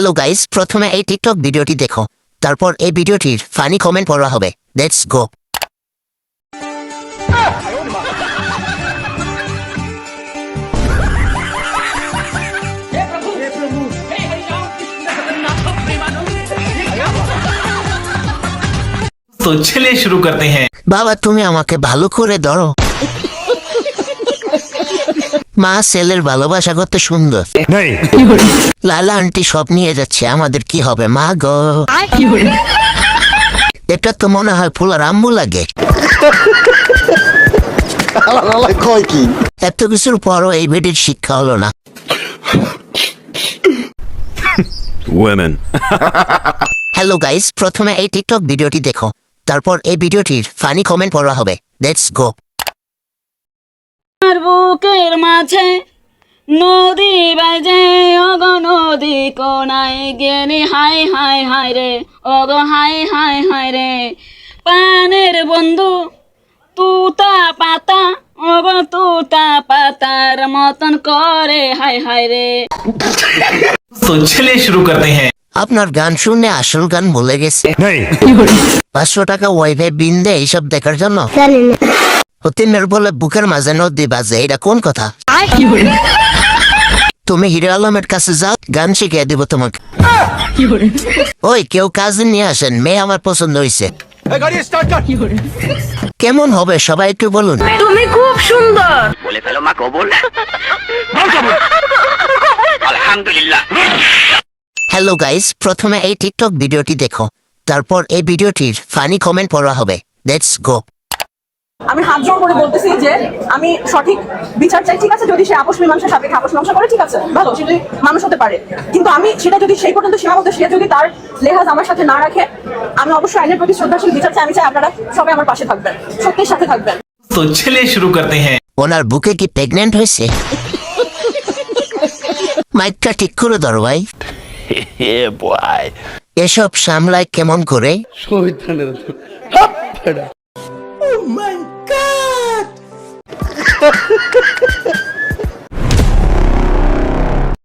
Hello guys প্রথমে এই TikTok ভিডিওটি দেখো। তারপর এই ভিডিওটির ফানি কমেন্ট পড়া হবে। লেটস গো তো চলে শুরু করতে হ্যাঁ বাবা তুমি আমাকে ভালো করে ধরো। মা ছেলের ভালোবাসা কত সুন্দর। লালা আন্টি সব নিয়ে যাচ্ছে আমাদের কি হবে? মা গো। এটা তো মনে হয় ফুলার আম্মু লাগে। এত কিছুর পরও এই বেটির শিক্ষা হলো না। Women. হ্যালো গাইস প্রথমে এই টিকটক ভিডিওটি দেখো। তারপর এই ভিডিওটির ফানি কমেন্ট পড়া হবে। লেটস গো আমার বুকের মাঝে। নদী বাজে অগ নদী কোনায় গেলে হাই হাই হাই রে অগ হাই হাই হাই রে। পানের বন্ধু তুতা পাতা অগ তুতা পাতার মতন করে হাই হাই রে। তো শুরু করতে হ্যাঁ। আপনার গান শুনে আসল গান ভুলে গেছে। পাঁচশো টাকা ওয়াইফাই বিন দেয় এইসব দেখার জন্য? হতিনের বলে বুকের মাঝে নদী বাজে এটা কোন কথা? তুমি হিরো আলমের কাছে যাও গান শিখিয়ে দিব তোমাকে। ওই কেউ কাজে নিয়ে আসেন মেয়ে আমার পছন্দ হয়েছে কেমন হবে সবাই একটু বলুন। তুমি খুব সুন্দর। হ্যালো গাইস প্রথমে এই টিকটক ভিডিওটি দেখো। তারপর এই ভিডিওটির ফানি কমেন্ট পড়া হবে। লেটস গো আমি হাত জোর করে বলতেছি যে আমি সঠিক বিচার চাই ঠিক আছে? যদি সে আপোষ মীমাংসা সাপেক্ষে আপোষ মীমাংসা করে ঠিক আছে। ভালো সে যদি মানুষ হতে পারে। কিন্তু আমি সেটা যদি সেই পর্যন্ত সীমাবদ্ধ সে যদি তার লেহাজ আমার সাথে না রাখে আমি অবশ্যই আইনের প্রতি শ্রদ্ধাশীল বিচার চাই। আমি চাই আপনারা সবাই আমার পাশে থাকবেন সত্যের সাথে থাকবেন। তো ছেলে শুরু করতে হ্যাঁ। ওনার বুকে কি প্রেগন্যান্ট হয়েছে? মাইকটা ঠিক করে ধর ভাই। এসব সামলায় কেমন করে? Ha ha ha ha ha!